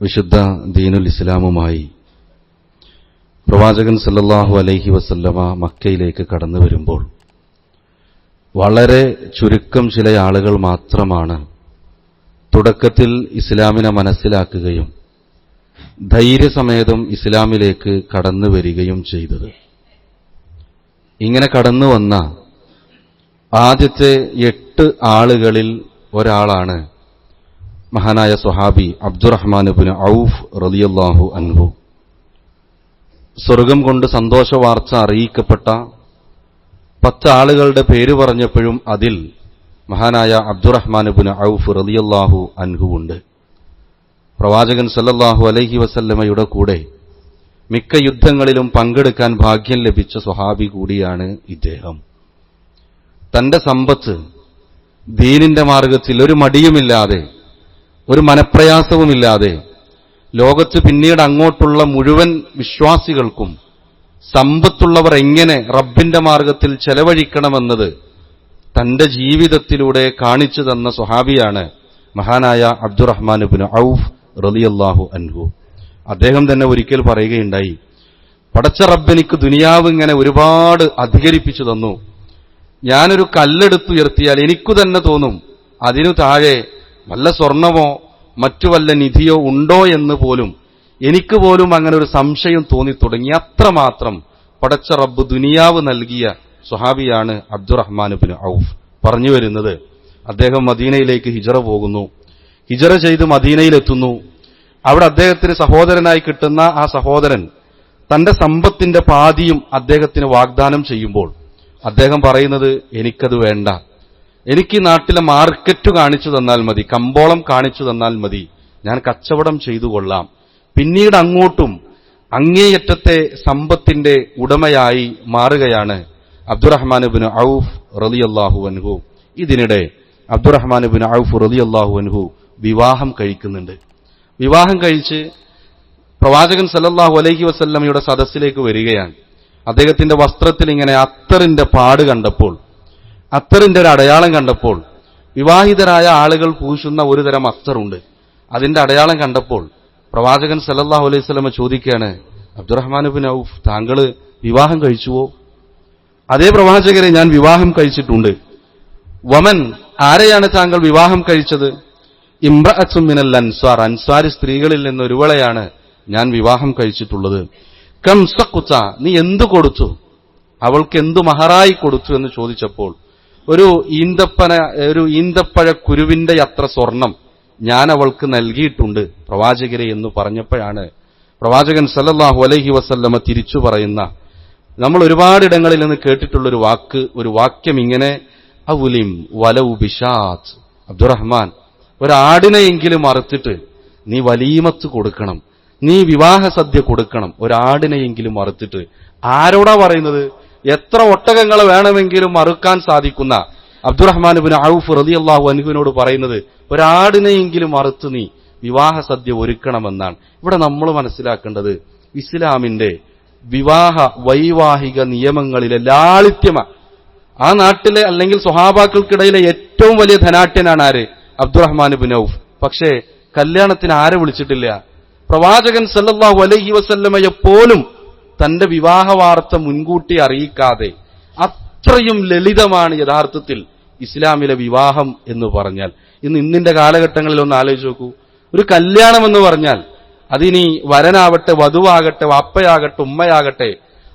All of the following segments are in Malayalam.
വിശുദ്ധ ദീനുൽ ഇസ്ലാമുമായി പ്രവാചകൻ സല്ലാഹു അലൈഹി വസല്ലമ മക്കയിലേക്ക് കടന്നു വരുമ്പോൾ വളരെ ചുരുക്കം ചില ആളുകൾ മാത്രമാണ് തുടക്കത്തിൽ ഇസ്ലാമിനെ മനസ്സിലാക്കുകയും ധൈര്യസമേതം ഇസ്ലാമിലേക്ക് കടന്നു വരികയും ചെയ്തത്. ഇങ്ങനെ കടന്നു വന്ന ആദ്യത്തെ എട്ട് ആളുകളിൽ ഒരാളാണ് മഹാനായ സ്വഹാബി അബ്ദുറഹ്മാനുബിന് ഔഫ് റലിയല്ലാഹു അൻഹു. സ്വർഗം കൊണ്ട് സന്തോഷ വാർത്ത അറിയിക്കപ്പെട്ട പത്ത് ആളുകളുടെ പേര് പറഞ്ഞപ്പോഴും അതിൽ മഹാനായ അബ്ദുറഹ്മാൻ അബ്ദുറഹ്മാനുബിന് ഔഫ് റലിയല്ലാഹു ഉണ്ട്. പ്രവാചകൻ സല്ലല്ലാഹു അലൈഹി വസല്ലമയുടെ കൂടെ മിക്ക യുദ്ധങ്ങളിലും പങ്കെടുക്കാൻ ഭാഗ്യം ലഭിച്ച സ്വഹാബി കൂടിയാണ് ഇദ്ദേഹം. തന്റെ സമ്പത്ത് ദീനിന്റെ മാർഗത്തിൽ ഒരു മടിയുമില്ലാതെ ഒരു മനപ്രയാസവുമില്ലാതെ ലോകത്ത് പിന്നീട് അങ്ങോട്ടുള്ള മുഴുവൻ വിശ്വാസികൾക്കും സമ്പത്തുള്ളവർ എങ്ങനെ റബ്ബിന്റെ മാർഗത്തിൽ ചെലവഴിക്കണമെന്നത് തന്റെ ജീവിതത്തിലൂടെ കാണിച്ചു തന്ന സ്വഹാബിയാണ് മഹാനായ അബ്ദുറഹ്മാൻ ബിൻ ഔഫ് റലിയല്ലാഹു അൻഹു. അദ്ദേഹം തന്നെ ഒരിക്കൽ പറയുകയുണ്ടായി പടച്ച റബ്ബെനിക്ക് ദുനിയാവ് ഇങ്ങനെ ഒരുപാട് അധികരിപ്പിച്ചു തന്നു. ഞാനൊരു കല്ലെടുത്തുയർത്തിയാൽ എനിക്കു തന്നെ തോന്നും അതിനു താഴെ വല്ല സ്വർണമോ മറ്റു വല്ല നിധിയോ ഉണ്ടോ എന്ന് പോലും എനിക്ക് പോലും അങ്ങനെ ഒരു സംശയം തോന്നി തുടങ്ങി. അത്രമാത്രം പടച്ച റബ്ബ് ദുനിയാവ് നൽകിയ സ്വഹാബിയാണ് അബ്ദുറഹ്മാൻ ബിൻ ഔഫ്. പറഞ്ഞു വരുന്നത് അദ്ദേഹം മദീനയിലേക്ക് ഹിജറ പോകുന്നു. ഹിജറ ചെയ്ത് മദീനയിലെത്തുന്നു. അവിടെ അദ്ദേഹത്തിന് സഹോദരനായി കിട്ടുന്ന ആ സഹോദരൻ തന്റെ സമ്പത്തിന്റെ പാതിയും അദ്ദേഹത്തിന് വാഗ്ദാനം ചെയ്യുമ്പോൾ അദ്ദേഹം പറയുന്നത് എനിക്കത് വേണ്ട. എനിക്ക് നാട്ടിലെ മാർക്കറ്റ് കാണിച്ചു തന്നാൽ മതി കമ്പോളം കാണിച്ചു തന്നാൽ മതി. ഞാൻ കച്ചവടം ചെയ്തു കൊള്ളാം. പിന്നീട് അങ്ങോട്ടും അങ്ങേയറ്റത്തെ സമ്പത്തിന്റെ ഉടമയായി മാറുകയാണ് അബ്ദുറഹ്മാനുബിന് ഔഫ് റലിയല്ലാഹു അൻഹു. ഇതിനിടെ അബ്ദുറഹ്മാനുബിന് ഔഫ് റലിയല്ലാഹു അൻഹു വിവാഹം കഴിക്കുന്നുണ്ട്. വിവാഹം കഴിച്ച് പ്രവാചകൻ സല്ലല്ലാഹു അലൈഹി വസല്ലമയുടെ സദസ്സിലേക്ക് വരികയാണ്. അദ്ദേഹത്തിന്റെ വസ്ത്രത്തിൽ ഇങ്ങനെ അത്തറിന്റെ പാട് കണ്ടപ്പോൾ അത്തറിന്റെ ഒരു അടയാളം കണ്ടപ്പോൾ വിവാഹിതരായ ആളുകൾ പൂശുന്ന ഒരു തരം അത്തറുണ്ട് അതിന്റെ അടയാളം കണ്ടപ്പോൾ പ്രവാചകൻ സല്ലല്ലാഹു അലൈഹി സ്വലമ ചോദിക്കുകയാണ് അബ്ദുറഹ്മാൻ ബിൻ ഔഫ് താങ്കൾ വിവാഹം കഴിച്ചുവോ? അതേ പ്രവാചകരെ ഞാൻ വിവാഹം കഴിച്ചിട്ടുണ്ട്. വമൻ ആരെയാണ് താങ്കൾ വിവാഹം കഴിച്ചത്? ഇംറഅത്തും മിനൽ അൻസ്വാർ അൻസ്വാരി സ്ത്രീകളിൽ നിന്ന് ഒരുവളെയാണ് ഞാൻ വിവാഹം കഴിച്ചിട്ടുള്ളത്. കം സക്കുത്ത നീ എന്തു കൊടുത്തു? അവൾക്ക് എന്തു മഹറായി കൊടുത്തു? എന്ന് ചോദിച്ചപ്പോൾ ഒരു ഈന്തപ്പന ഒരു ഈന്തപ്പഴ കുരുവിന്റെ അത്ര സ്വർണം ഞാൻ അവൾക്ക് നൽകിയിട്ടുണ്ട് പ്രവാചകരെ എന്ന് പറഞ്ഞപ്പോഴാണ് പ്രവാചകൻ സല്ലല്ലാഹു അലൈഹി വസല്ലമ തിരിച്ചു പറയുന്ന നമ്മൾ ഒരുപാടിടങ്ങളിൽ നിന്ന് കേട്ടിട്ടുള്ള ഒരു വാക്ക് ഒരു വാക്യം ഇങ്ങനെ അവുലിം വലവു ബിഷാത്ത് അബ്ദുറഹ്മാൻ ഒരാടിനെയെങ്കിലും അറുത്തിട്ട് നീ വലീമത്ത് കൊടുക്കണം നീ വിവാഹ സദ്യ കൊടുക്കണം ഒരാടിനെയെങ്കിലും അറുത്തിട്ട് ആരോടാ പറയുന്നത്? എത്ര ഒട്ടകങ്ങൾ വേണമെങ്കിലും അറുക്കാൻ സാധിക്കുന്ന അബ്ദുറഹ്മാൻ ബിൻ ഔഫ് റതി അള്ളാഹു അനുവിനോട് പറയുന്നത് ഒരാടിനെയെങ്കിലും അറുത്ത് നീ വിവാഹ സദ്യ ഒരുക്കണമെന്നാണ്. ഇവിടെ നമ്മൾ മനസ്സിലാക്കേണ്ടത് ഇസ്ലാമിന്റെ വിവാഹ വൈവാഹിക നിയമങ്ങളിലെ ലാളിത്യമ. ആ നാട്ടിലെ അല്ലെങ്കിൽ സ്വഹാബാക്കൾക്കിടയിലെ ഏറ്റവും വലിയ ധനാട്യനാണ് ആര്? Abdurrahman bin Auf. പക്ഷേ കല്യാണത്തിന് ആരെ വിളിച്ചിട്ടില്ല? പ്രവാചകൻ സല്ലാഹു അലൈഹി വസല്ലമയെ പോലും തന്റെ വിവാഹ വാർത്ത മുൻകൂട്ടി അറിയിക്കാതെ അത്രയും ലളിതമാണ് യഥാർത്ഥത്തിൽ ഇസ്ലാമിലെ വിവാഹം എന്ന് പറഞ്ഞാൽ. ഇന്ന് ഇന്നിന്റെ കാലഘട്ടങ്ങളിൽ ഒന്ന് ആലോചിച്ച് നോക്കൂ. ഒരു കല്യാണം എന്ന് പറഞ്ഞാൽ അതിനി വരനാവട്ടെ വധുവാകട്ടെ വാപ്പയാകട്ടെ ഉമ്മയാകട്ടെ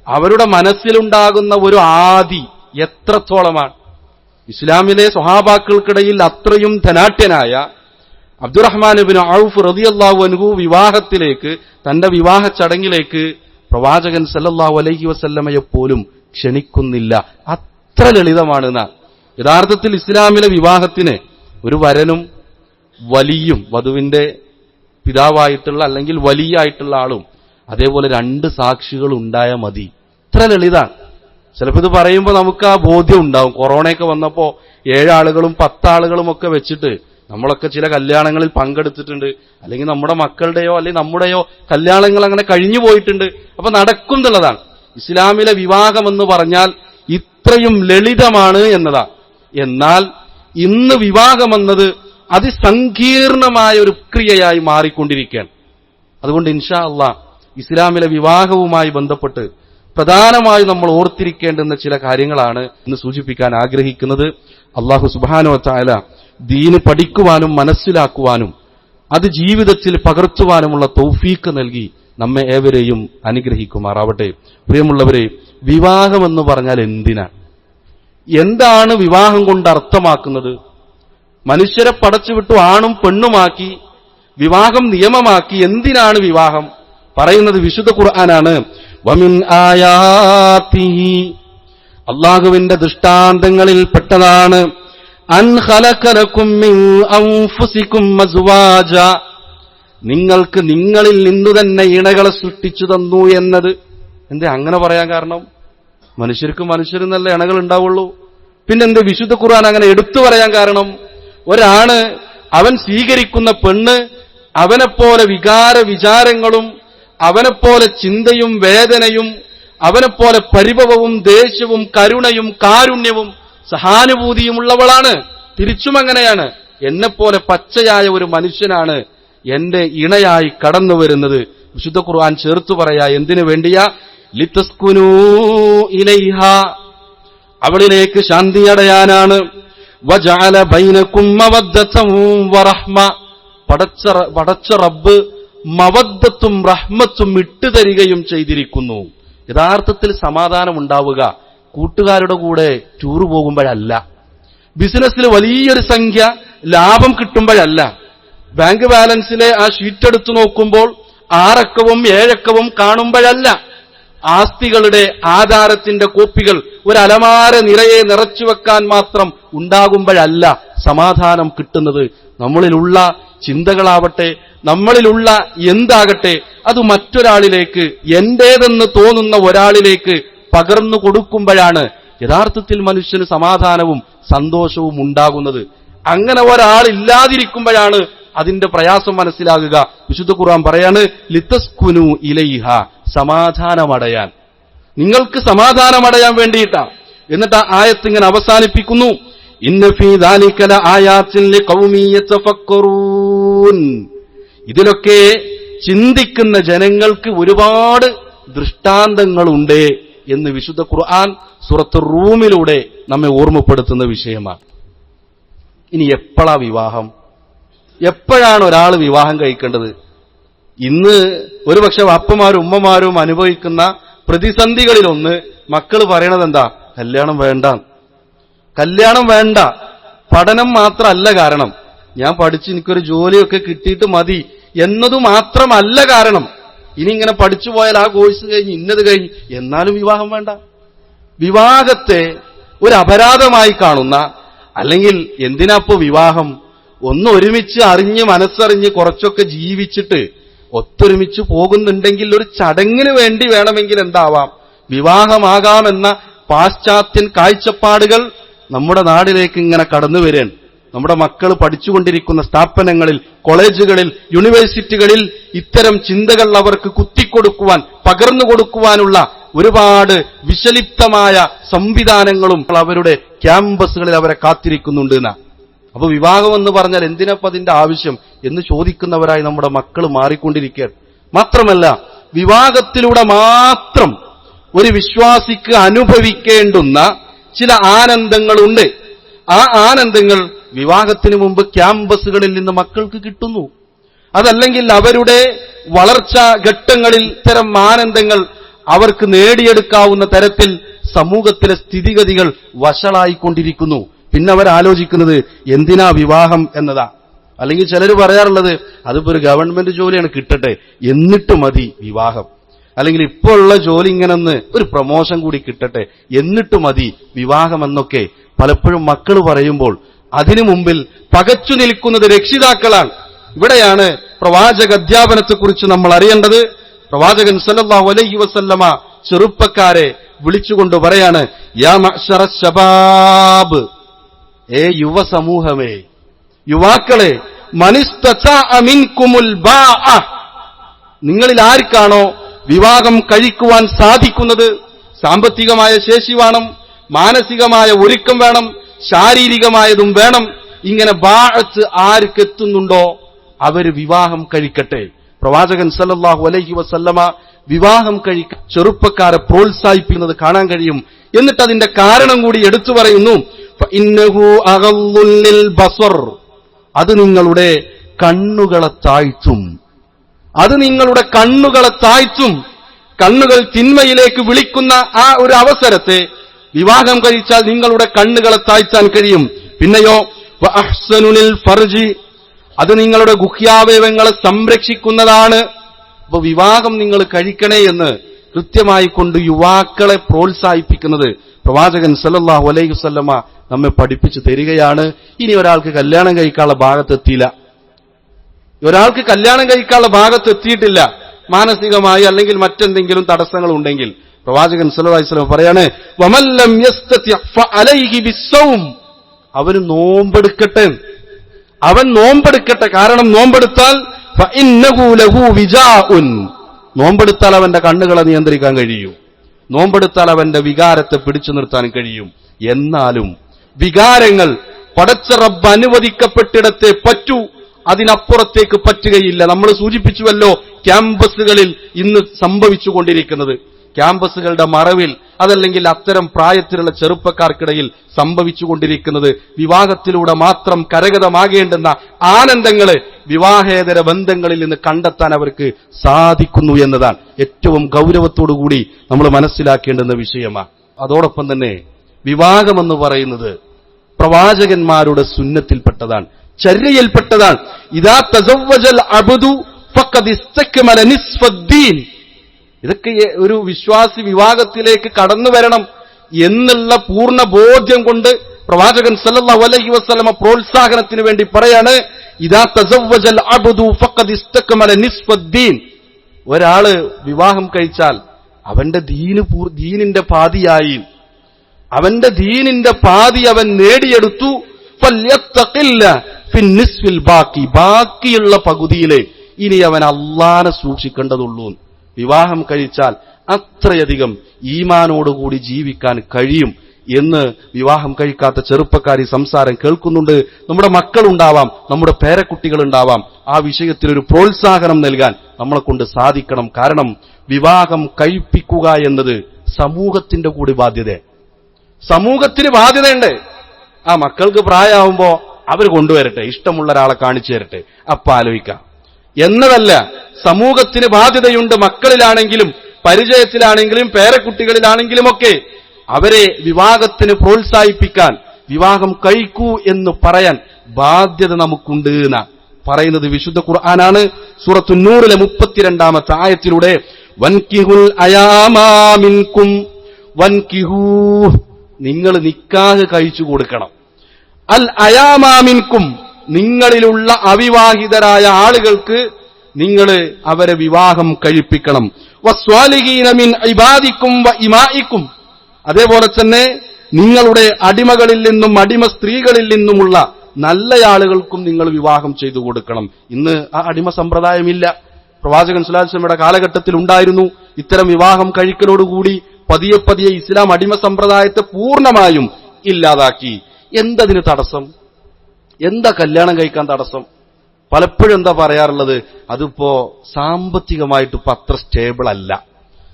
അവരുടെ മനസ്സിലുണ്ടാകുന്ന ഒരു ആദി എത്രത്തോളമാണ്. ഇസ്ലാമിലെ സ്വഹാബാക്കൾക്കിടയിൽ അത്രയും ധനാട്യനായ അബ്ദുറഹ്മാൻ ബിൻ ഔഫ് റതിയല്ലാഹു അൻഹു വിവാഹത്തിലേക്ക് തന്റെ വിവാഹ ചടങ്ങിലേക്ക് പ്രവാചകൻ സല്ലല്ലാഹു അലൈഹി വസല്ലമയെ പോലും ക്ഷണിക്കുന്നില്ല. അത്ര ലളിതമാണ് എന്നാ യഥാർത്ഥത്തിൽ ഇസ്ലാമിലെ വിവാഹത്തിന് ഒരു വരനും വലിയും വധുവിന്റെ പിതാവായിട്ടുള്ള അല്ലെങ്കിൽ വലിയായിട്ടുള്ള ആളും അതേപോലെ രണ്ട് സാക്ഷികൾ ഉണ്ടായ മതി. ഇത്ര ലളിതാണ് ചിലപ്പോൾ ഇത് പറയുമ്പോൾ നമുക്ക് ആ ബോധ്യം ഉണ്ടാവും. കൊറോണയൊക്കെ വന്നപ്പോൾ ഏഴാളുകളും പത്താളുകളും ഒക്കെ വെച്ചിട്ട് നമ്മളൊക്കെ ചില കല്യാണങ്ങളിൽ പങ്കെടുത്തിട്ടുണ്ട്. അല്ലെങ്കിൽ നമ്മുടെ മക്കളുടെയോ അല്ലെങ്കിൽ നമ്മുടെയോ കല്യാണങ്ങൾ അങ്ങനെ കഴിഞ്ഞു പോയിട്ടുണ്ട്. അപ്പൊ നടക്കും എന്നുള്ളതാണ്. ഇസ്ലാമിലെ വിവാഹം എന്ന് പറഞ്ഞാൽ ഇത്രയും ലളിതമാണ് എന്നതാ. എന്നാൽ ഇന്ന് വിവാഹമെന്നത് അതിസങ്കീർണമായ ഒരു ക്രിയയായി മാറിക്കൊണ്ടിരിക്കുകയാണ്. അതുകൊണ്ട് ഇൻഷാ അള്ളാ ഇസ്ലാമിലെ വിവാഹവുമായി ബന്ധപ്പെട്ട് പ്രധാനമായും നമ്മൾ ഓർത്തിരിക്കേണ്ടുന്ന ചില കാര്യങ്ങളാണ് ഇന്ന് സൂചിപ്പിക്കാൻ ആഗ്രഹിക്കുന്നത്. അള്ളാഹു സുബാനോ ചായ ദീന് പഠിക്കുവാനും മനസ്സിലാക്കുവാനും അത് ജീവിതത്തിൽ പകർത്തുവാനുമുള്ള തൗഫീക്ക് നൽകി നമ്മെ ഏവരെയും അനുഗ്രഹിക്കുമാറാവട്ടെ. പ്രിയമുള്ളവരെ വിവാഹമെന്ന് പറഞ്ഞാൽ എന്തിനാ? എന്താണ് വിവാഹം കൊണ്ട് അർത്ഥമാക്കുന്നത്? മനുഷ്യരെ പടച്ചുവിട്ടു ആണും പെണ്ണുമാക്കി വിവാഹം നിയമമാക്കി എന്തിനാണ് വിവാഹം? പറയുന്നത് വിശുദ്ധ ഖുർആനാണ്. വമിൻ ആയാത്തിഹി. അള്ളാഹുവിന്റെ ദൃഷ്ടാന്തങ്ങളിൽ പെട്ടതാണ്. അൻ മിൻ അൻഫുസിക്കും നിങ്ങൾക്ക് നിങ്ങളിൽ നിന്നു തന്നെ ഇണകളെ സൃഷ്ടിച്ചു തന്നു എന്നത്. എന്തേ അങ്ങനെ പറയാൻ കാരണം? മനുഷ്യർക്ക് മനുഷ്യരിൽ നല്ല ഇണകൾ ഉണ്ടാവുള്ളൂ? പിന്നെന്തേ വിശുദ്ധ ഖുർആൻ അങ്ങനെ എടുത്തു പറയാൻ കാരണം? ഒരാണ് അവൻ സ്വീകരിക്കുന്ന പെണ്ണ് അവനെപ്പോലെ വികാര വിചാരങ്ങളും അവനെപ്പോലെ ചിന്തയും വേദനയും അവനെപ്പോലെ പരിഭവവും ദേഷ്യവും കരുണയും കാരുണ്യവും സഹാനുഭൂതിയുമുള്ളവളാണ്. തിരിച്ചും അങ്ങനെയാണ് എന്നെപ്പോലെ പച്ചയായ ഒരു മനുഷ്യനാണ് എന്റെ ഇണയായി കടന്നു വരുന്നത്. വിശുദ്ധ ഖുർആൻ ചേർത്തു പറയാ എന്തിനു വേണ്ടിയാ? ലിത്തസ്കുനൂ ഇലൈഹ. അവളിലേക്ക് ശാന്തി അടയാനാണ്. വജഅല ബൈനക്കും മവദ്ദത്തം വറഹ്മ. പടച്ച പടച്ച റബ്ബ് മവദ്ദത്തും റഹ്മത്തും ഇട്ടുതരികയും ചെയ്തിരിക്കുന്നു. യഥാർത്ഥത്തിൽ സമാധാനം ഉണ്ടാവുക കൂട്ടുകാരുടെ കൂടെ ടൂർ പോകുമ്പോഴല്ല. ബിസിനസ്സിൽ വലിയൊരു സംഖ്യ ലാഭം കിട്ടുമ്പോഴല്ല. ബാങ്ക് ബാലൻസിലെ ആ ഷീറ്റ് എടുത്തു നോക്കുമ്പോൾ ആറക്കവും ഏഴക്കവും കാണുമ്പോഴല്ല. ആസ്തികളുടെ ആധാരത്തിന്റെ കോപ്പികൾ ഒരു അലമാര നിറയെ നിറച്ചു വെക്കാൻ മാത്രം ഉണ്ടാകുമ്പോഴല്ല സമാധാനം കിട്ടുന്നത്. നമ്മളിലുള്ള ചിന്തകളാവട്ടെ നമ്മളിലുള്ള എന്താകട്ടെ അത് മറ്റൊരാളിലേക്ക് എന്റേതെന്ന് തോന്നുന്ന ഒരാളിലേക്ക് പകർന്നു കൊടുക്കുമ്പോഴാണ് യഥാർത്ഥത്തിൽ മനുഷ്യന് സമാധാനവും സന്തോഷവും ഉണ്ടാകുന്നത്. അങ്ങനെ ഒരാൾ ഇല്ലാതിരിക്കുമ്പോഴാണ് അതിന്റെ പ്രയാസം മനസ്സിലാകുക. വിശുദ്ധ ഖുർആൻ പറയാണ് ലിത്തസ്കുനു ഇലൈഹ സമാധാനമടയാൻ. നിങ്ങൾക്ക് സമാധാനമടയാൻ വേണ്ടിയിട്ടാണ് എന്നിട്ട് ആ ആയത്ത് ഇങ്ങനെ അവസാനിപ്പിക്കുന്നു. ഇതിലൊക്കെ ചിന്തിക്കുന്ന ജനങ്ങൾക്ക് ഒരുപാട് ദൃഷ്ടാന്തങ്ങളുണ്ട്. എന്ന് വിശുദ്ധ ഖുർആൻ സുറത്ത് റൂമിലൂടെ നമ്മെ ഓർമ്മപ്പെടുത്തുന്ന വിഷയമാണ്. ഇനി എപ്പോഴാ വിവാഹം? എപ്പോഴാണ് ഒരാൾ വിവാഹം കഴിക്കേണ്ടത്? ഇന്ന് ഒരുപക്ഷെ അപ്പമാരും ഉമ്മമാരും അനുഭവിക്കുന്ന പ്രതിസന്ധികളിലൊന്ന് മക്കൾ പറയണത് എന്താ? കല്യാണം വേണ്ട. കല്യാണം വേണ്ട. പഠനം മാത്രമല്ല കാരണം. ഞാൻ പഠിച്ച് എനിക്കൊരു ജോലിയൊക്കെ കിട്ടിയിട്ട് മതി. എന്നതു മാത്രമല്ല കാരണം. ഇനി ഇങ്ങനെ പഠിച്ചു പോയാൽ ആ കോഴ്സ് കഴിഞ്ഞ് ഇന്നത് കഴിഞ്ഞ് എന്നാലും വിവാഹം വേണ്ട. വിവാഹത്തെ ഒരു അപരാധമായി കാണുന്ന അല്ലെങ്കിൽ എന്തിനാപ്പോ വിവാഹം? ഒന്ന് ഒരുമിച്ച് അറിഞ്ഞ് മനസ്സറിഞ്ഞ് കുറച്ചൊക്കെ ജീവിച്ചിട്ട് ഒത്തൊരുമിച്ച് പോകുന്നുണ്ടെങ്കിൽ ഒരു ചടങ്ങിന് വേണ്ടി വേണമെങ്കിൽ എന്താവാം? വിവാഹമാകാമെന്ന പാശ്ചാത്യൻ കാഴ്ചപ്പാടുകൾ നമ്മുടെ നാടിലേക്ക് ഇങ്ങനെ കടന്നു വരികയാണ് നമ്മുടെ മക്കൾ പഠിച്ചുകൊണ്ടിരിക്കുന്ന സ്ഥാപനങ്ങളിൽ കോളേജുകളിൽ യൂണിവേഴ്സിറ്റികളിൽ ഇത്തരം ചിന്തകൾ അവർക്ക് കുത്തിക്കൊടുക്കുവാൻ പകർന്നു കൊടുക്കുവാനുള്ള ഒരുപാട് വിശലിപ്തമായ സംവിധാനങ്ങളും അവരുടെ ക്യാമ്പസുകളിൽ അവരെ കാത്തിരിക്കുന്നുണ്ട് എന്നാ. അപ്പൊ വിവാഹം എന്ന് പറഞ്ഞാൽ എന്തിനപ്പം അതിന്റെ ആവശ്യം എന്ന് ചോദിക്കുന്നവരായി നമ്മുടെ മക്കൾ മാറിക്കൊണ്ടിരിക്കുകയാണ്. മാത്രമല്ല വിവാഹത്തിലൂടെ മാത്രം ഒരു വിശ്വാസിക്ക് അനുഭവിക്കേണ്ടുന്ന ചില ആനന്ദങ്ങളുണ്ട്. ആ ആനന്ദങ്ങൾ വിവാഹത്തിന് മുമ്പ് ക്യാമ്പസുകളിൽ നിന്ന് മക്കൾക്ക് കിട്ടുന്നു. അതല്ലെങ്കിൽ അവരുടെ വളർച്ചാ ഘട്ടങ്ങളിൽ ഇത്തരം ആനന്ദങ്ങൾ അവർക്ക് നേടിയെടുക്കാവുന്ന തരത്തിൽ സമൂഹത്തിലെ സ്ഥിതിഗതികൾ വഷളായിക്കൊണ്ടിരിക്കുന്നു. പിന്നെ അവർ ആലോചിക്കുന്നത് എന്തിനാ വിവാഹം എന്നതാ. അല്ലെങ്കിൽ ചിലർ പറയാറുള്ളത് അതിപ്പോ ഒരു ഗവൺമെന്റ് ജോലിയാണ് കിട്ടട്ടെ. എന്നിട്ട് മതി വിവാഹം. അല്ലെങ്കിൽ ഇപ്പോൾ ഉള്ള ജോലി ഇങ്ങനെ ഒന്ന് ഒരു പ്രൊമോഷൻ കൂടി കിട്ടട്ടെ. എന്നിട്ട് മതി വിവാഹം എന്നൊക്കെ പലപ്പോഴും മക്കൾ പറയുമ്പോൾ അതിനു മുമ്പിൽ പകച്ചു നിൽക്കുന്നത് രക്ഷിതാക്കളാണ്. ഇവിടെയാണ് പ്രവാചക അധ്യാപനത്തെക്കുറിച്ച് നമ്മൾ അറിയേണ്ടത്. പ്രവാചകൻ സല്ലല്ലാഹു അലൈഹി വസല്ലമ ചെറുപ്പക്കാരെ വിളിച്ചുകൊണ്ട് പറയാണ് യാ ശബാബ് ഏ യുവസമൂഹമേ യുവാക്കളെ മനിസ്തചഅ മിൻകുമുൽ ബാഅ നിങ്ങളിൽ ആർക്കാണോ വിവാഹം കഴിക്കുവാൻ സാധിക്കുന്നത്? സാമ്പത്തികമായ ശേഷി വേണം മാനസികമായ ഒരുക്കം വേണം ശാരീരികമായതും വേണം. ഇങ്ങനെ ബാഴത്ത് ആർക്കെത്തുന്നുണ്ടോ അവർ വിവാഹം കഴിക്കട്ടെ. പ്രവാചകൻ സല്ലാഹു അലൈഹി വസല്ലമ വിവാഹം കഴിക്ക ചെറുപ്പക്കാരെ പ്രോത്സാഹിപ്പിക്കുന്നത് കാണാൻ കഴിയും. എന്നിട്ട് അതിന്റെ കാരണം കൂടി എടുത്തു പറയുന്നു. ബസർ. അത് നിങ്ങളുടെ കണ്ണുകളെ താഴ്ത്തും. അത് നിങ്ങളുടെ കണ്ണുകളെ താഴ്ത്തും. കണ്ണുകൾ തിന്മയിലേക്ക് വിളിക്കുന്ന ആ ഒരു അവസരത്തെ വിവാഹം കഴിച്ചാൽ നിങ്ങളുടെ കണ്ണുകളെ താഴ്ത്താൻ കഴിയും. പിന്നെയോ അഹ്സനുനിൽ ഫർജി അത് നിങ്ങളുടെ ഗുഹ്യാവയവങ്ങളെ സംരക്ഷിക്കുന്നതാണ്. അപ്പൊ വിവാഹം നിങ്ങൾ കഴിക്കണേ എന്ന് കൃത്യമായി കൊണ്ട് യുവാക്കളെ പ്രോത്സാഹിപ്പിക്കുന്നത് പ്രവാചകൻ സല്ലാഹു അലൈഹി വസല്ലമ നമ്മെ പഠിപ്പിച്ചു തരികയാണ്. ഇനി ഒരാൾക്ക് കല്യാണം കഴിക്കാനുള്ള ഭാഗത്തെത്തിയില്ല. ഒരാൾക്ക് കല്യാണം കഴിക്കാനുള്ള ഭാഗത്തെത്തിയിട്ടില്ല. മാനസികമായി അല്ലെങ്കിൽ മറ്റെന്തെങ്കിലും തടസ്സങ്ങൾ ഉണ്ടെങ്കിൽ പ്രവാചകൻ വസല്ലം പറയാണ് അവന് നോമ്പെടുക്കട്ടെ. അവൻ നോമ്പെടുക്കട്ടെ. കാരണം നോമ്പെടുത്താൽ നോമ്പെടുത്താൽ അവന്റെ കണ്ണുകളെ നിയന്ത്രിക്കാൻ കഴിയും. നോമ്പെടുത്താൽ അവന്റെ വികാരത്തെ പിടിച്ചു നിർത്താൻ കഴിയും. എന്നാലും വികാരങ്ങൾ പടച്ച റബ്ബ് അനുവദിക്കപ്പെട്ടിടത്തെ പറ്റൂ. അതിനപ്പുറത്തേക്ക് പറ്റുകയില്ല. നമ്മൾ സൂചിപ്പിച്ചുവല്ലോ ക്യാമ്പസുകളിൽ ഇന്ന് സംഭവിച്ചുകൊണ്ടിരിക്കുന്നത്. ക്യാമ്പസുകളുടെ മറവിൽ അതല്ലെങ്കിൽ അത്തരം പ്രായത്തിലുള്ള ചെറുപ്പക്കാർക്കിടയിൽ സംഭവിച്ചുകൊണ്ടിരിക്കുന്നത് വിവാഹത്തിലൂടെ മാത്രം കരഗതമാകേണ്ടുന്ന ആനന്ദങ്ങൾ വിവാഹേതര ബന്ധങ്ങളിൽ നിന്ന് കണ്ടെത്താൻ അവർക്ക് സാധിക്കുന്നു എന്നതാണ്. ഏറ്റവും ഗൗരവത്തോടുകൂടി നമ്മൾ മനസ്സിലാക്കേണ്ടുന്ന വിഷയമാണ്. അതോടൊപ്പം തന്നെ വിവാഹമെന്ന് പറയുന്നത് പ്രവാചകന്മാരുടെ സുന്നത്തിൽപ്പെട്ടതാണ്. ചര്യയിൽപ്പെട്ടതാണ്. ഇതാ തസവ്വജൽ അബുദു ഫഖദ് ഇസ്തക്മല നിസ്ഫദ്ദീൻ ഇതൊക്കെ ഒരു വിശ്വാസി വിവാഹത്തിലേക്ക് കടന്നു വരണം എന്നുള്ള പൂർണ ബോധ്യം കൊണ്ട് പ്രവാചകൻ സല്ലല്ലാഹു അലൈഹി വസല്ലമ പ്രോത്സാഹനത്തിന് വേണ്ടി പറയാണ് ഇതാ തസവ്വജൽ അബ്ദു ഫഖദ് ഇസ്തക്മല ഒരാൾ വിവാഹം കഴിച്ചാൽ അവന്റെ ദീന് ദീനിന്റെ പാതിയായി. അവന്റെ ദീനിന്റെ പാതി അവൻ നേടിയെടുത്തു. ബാക്കി. ബാക്കിയുള്ള പകുതിയിലെ ഇനി അവൻ അള്ളാനെ സൂക്ഷിക്കേണ്ടതുള്ളൂ വിവാഹം കഴിച്ചാൽ അത്രയധികം ഈമാനോടുകൂടി ജീവിക്കാൻ കഴിയും എന്ന് വിവാഹം കഴിക്കാത്ത ചെറുപ്പക്കാരി സംസാരം കേൾക്കുന്നുണ്ട്. നമ്മുടെ മക്കളുണ്ടാവാം നമ്മുടെ പേരക്കുട്ടികൾ ഉണ്ടാവാം ആ വിഷയത്തിൽ ഒരു പ്രോത്സാഹനം നൽകാൻ നമ്മളെ കൊണ്ട് സാധിക്കണം. കാരണം വിവാഹം കഴിപ്പിക്കുക എന്നത് സമൂഹത്തിന്റെ കൂടി ബാധ്യത സമൂഹത്തിന് ബാധ്യതയുണ്ട്. ആ മക്കൾക്ക് പ്രായമാവുമ്പോ അവർ കൊണ്ടുവരട്ടെ. ഇഷ്ടമുള്ള ഒരാളെ കാണിച്ചു തരട്ടെ. അപ്പൊ ആലോചിക്കാം എന്നതല്ല സമൂഹത്തിന് ബാധ്യതയുണ്ട് മക്കളിലാണെങ്കിലും പരിചയത്തിലാണെങ്കിലും പേരക്കുട്ടികളിലാണെങ്കിലുമൊക്കെ അവരെ വിവാഹത്തിന് പ്രോത്സാഹിപ്പിക്കാൻ വിവാഹം കഴിക്കൂ എന്ന് പറയാൻ ബാധ്യത നമുക്കുണ്ട് എന്ന പറയുന്നത് വിശുദ്ധ ഖുർആനാണ്. സൂറത്തു നൂറിലെ മുപ്പത്തിരണ്ടാമത്തെ ആയത്തിലൂടെ വൻകിഹുൽ അയാമാമിൻകും വൻകിഹൂ നിങ്ങൾ നിക്കാഹ് കഴിച്ചു കൊടുക്കണം. അൽ അയാമാമിൻകും നിങ്ങളിലുള്ള അവിവാഹിതരായ ആളുകൾക്ക് നിങ്ങൾ അവരെ വിവാഹം കഴിപ്പിക്കണം. വസ്വാലിഹീന മിൻ ഇബാദിക്കും വ ഇമായിക്കും അതേപോലെ തന്നെ നിങ്ങളുടെ അടിമകളിൽ നിന്നും അടിമ സ്ത്രീകളിൽ നിന്നുമുള്ള നല്ല ആളുകൾക്കും നിങ്ങൾ വിവാഹം ചെയ്തു കൊടുക്കണം. ഇന്ന് ആ അടിമ സമ്പ്രദായമില്ല. പ്രവാചകൻ സുലാസ്ലമയുടെ കാലഘട്ടത്തിൽ ഉണ്ടായിരുന്നു. ഇത്തരം വിവാഹം കഴിക്കലോടുകൂടി പതിയെ പതിയെ ഇസ്ലാം അടിമ സമ്പ്രദായത്തെ പൂർണമായും ഇല്ലാതാക്കി. എന്തതിന് തടസ്സം? എന്താ കല്യാണം കഴിക്കാൻ തടസ്സം? പലപ്പോഴും എന്താ പറയാറുള്ളത്? അതിപ്പോ സാമ്പത്തികമായിട്ട് ഇപ്പൊ അത്ര സ്റ്റേബിൾ അല്ല.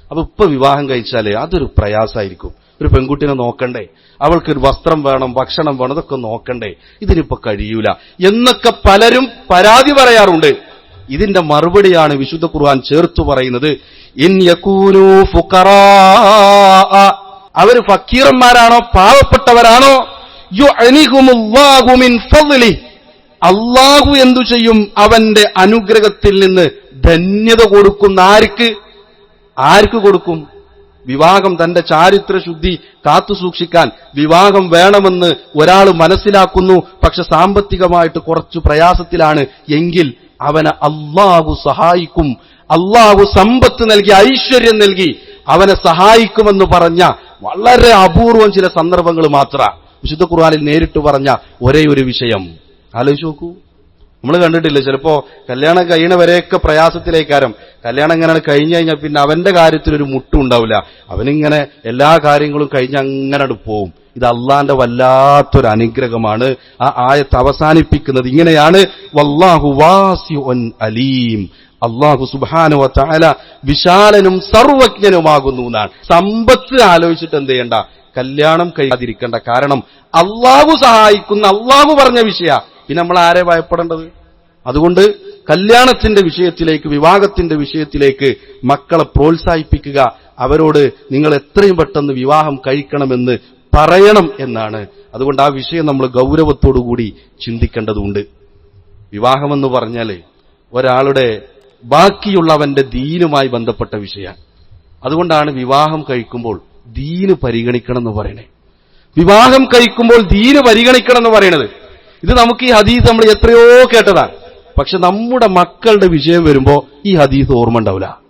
അപ്പൊ ഇപ്പൊ വിവാഹം കഴിച്ചാലേ അതൊരു പ്രയാസമായിരിക്കും ഒരു പെൺകുട്ടിനെ നോക്കണ്ടേ? അവൾക്ക് ഒരു വസ്ത്രം വേണം ഭക്ഷണം വേണം ഇതൊക്കെ നോക്കണ്ടേ? ഇതിനിപ്പോ കഴിയൂല. എന്നൊക്കെ പലരും പരാതി പറയാറുണ്ട്. ഇതിന്റെ മറുപടിയാണ് വിശുദ്ധ ഖുർആൻ ചേർത്തു പറയുന്നത്. ഇൻ യക്കൂനു അവർ ഫക്കീറന്മാരാണോ? പാവപ്പെട്ടവരാണോ? അള്ളാഹു എന്തു ചെയ്യും? അവന്റെ അനുഗ്രഹത്തിൽ നിന്ന് ധന്യത കൊടുക്കുന്ന ആർക്ക്? ആർക്ക് കൊടുക്കും? വിവാഹം തന്റെ ചാരിത്ര ശുദ്ധി കാത്തു സൂക്ഷിക്കാൻ വിവാഹം വേണമെന്ന് ഒരാൾ മനസ്സിലാക്കുന്നു. പക്ഷെ സാമ്പത്തികമായിട്ട് കുറച്ചു പ്രയാസത്തിലാണ്. എങ്കിൽ അവനെ അള്ളാഹു സഹായിക്കും. അള്ളാഹു സമ്പത്ത് നൽകി ഐശ്വര്യം നൽകി അവനെ സഹായിക്കുമെന്ന് പറഞ്ഞ വളരെ അപൂർവം ചില സന്ദർഭങ്ങൾ മാത്ര. വിശുദ്ധ ഖുർആാനിൽ നേരിട്ട് പറഞ്ഞ ഒരേ ഒരു വിഷയം. ആലോചിച്ച് നോക്കൂ. നമ്മൾ കണ്ടിട്ടില്ല ചിലപ്പോ കല്യാണം കഴിയണവരെയൊക്കെ പ്രയാസത്തിലേക്കാരം. കല്യാണം ഇങ്ങനെ കഴിഞ്ഞു കഴിഞ്ഞാൽ പിന്നെ അവന്റെ കാര്യത്തിൽ ഒരു മുട്ടും ഉണ്ടാവില്ല. അവനിങ്ങനെ എല്ലാ കാര്യങ്ങളും കഴിഞ്ഞ് അങ്ങനെ പോവും. ഇത് അള്ളാന്റെ വല്ലാത്തൊരു അനുഗ്രഹമാണ്. ആ ആയത്ത് അവസാനിപ്പിക്കുന്നത് ഇങ്ങനെയാണ്. വല്ലാഹു വാസിഉൻ അലീം. അള്ളാഹു സുബാനു വിശാലനും സർവജ്ഞനുമാകുന്നു എന്നാണ്. സമ്പത്ത് ആലോചിച്ചിട്ട് എന്ത് ചെയ്യണ്ട? കല്യാണം കഴിയാതിരിക്കേണ്ട കാരണം അള്ളാഹു സഹായിക്കുന്ന അള്ളാഹു പറഞ്ഞ വിഷയ. പിന്നെ നമ്മൾ ആരെ ഭയപ്പെടേണ്ടത്? അതുകൊണ്ട് കല്യാണത്തിന്റെ വിഷയത്തിലേക്ക് വിവാഹത്തിന്റെ വിഷയത്തിലേക്ക് മക്കളെ പ്രോത്സാഹിപ്പിക്കുക. അവരോട് നിങ്ങൾ എത്രയും പെട്ടെന്ന് വിവാഹം കഴിക്കണമെന്ന് പറയണം എന്നാണ്. അതുകൊണ്ട് ആ വിഷയം നമ്മൾ ഗൗരവത്തോടുകൂടി ചിന്തിക്കേണ്ടതുണ്ട്. വിവാഹമെന്ന് പറഞ്ഞാൽ ഒരാളുടെ ബാക്കിയുള്ളവന്റെ ദീനുമായി ബന്ധപ്പെട്ട വിഷയമാണ്. അതുകൊണ്ടാണ് വിവാഹം കഴിക്കുമ്പോൾ ദീന് പരിഗണിക്കണം എന്ന് പറയണേ. വിവാഹം കഴിക്കുമ്പോൾ ദീന് പരിഗണിക്കണം എന്ന് പറയണത്. ഇത് നമുക്ക് ഈ ഹദീസ് നമ്മൾ എത്രയോ കേട്ടതാണ് പക്ഷെ നമ്മുടെ മക്കളുടെ വിഷയം വരുമ്പോ ഈ ഹദീസ് ഓർമ്മ ഉണ്ടാവില്ല.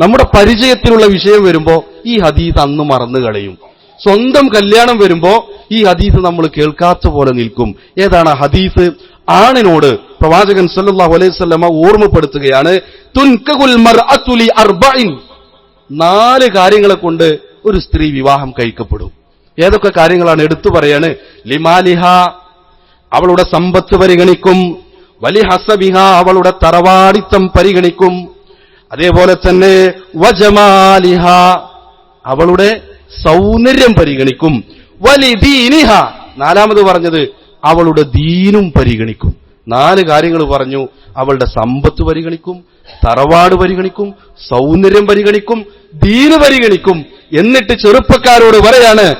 നമ്മുടെ പരിചയത്തിലുള്ള വിഷയം വരുമ്പോ ഈ ഹദീസ് അന്ന് മറന്നു കളയും. സ്വന്തം കല്യാണം വരുമ്പോ ഈ ഹദീസ് നമ്മൾ കേൾക്കാത്ത പോലെ നിൽക്കും. ഏതാണ് ഹദീസ്? ആണിനോട് പ്രവാചകൻ സല്ലാഹു അലൈഹി വസല്ലമ ഓർമ്മപ്പെടുത്തുകയാണ് തുൻകുൽ നാല് കാര്യങ്ങളെ കൊണ്ട് ഒരു സ്ത്രീ വിവാഹം കഴിക്കപ്പെടും. ഏതൊക്കെ കാര്യങ്ങളാണ് എടുത്തു പറയാണ്? ലിമാലിഹ അവളുടെ സമ്പത്ത് പരിഗണിക്കും. വലി ഹസബിഹ അവളുടെ തറവാടിത്തം പരിഗണിക്കും. അതേപോലെ തന്നെ വജമാലിഹ അവളുടെ സൗന്ദര്യം പരിഗണിക്കും. വലി ദീനിഹ നാലാമത് പറഞ്ഞത് അവളുടെ ദീനും പരിഗണിക്കും. നാല് കാര്യങ്ങൾ പറഞ്ഞു അവളുടെ സമ്പത്ത് പരിഗണിക്കും തറവാട് പരിഗണിക്കും സൗന്ദര്യം പരിഗണിക്കും ദീന് പരിഗണിക്കും. എന്നിട്ട് ചെറുപ്പക്കാരോട് പറയാണ്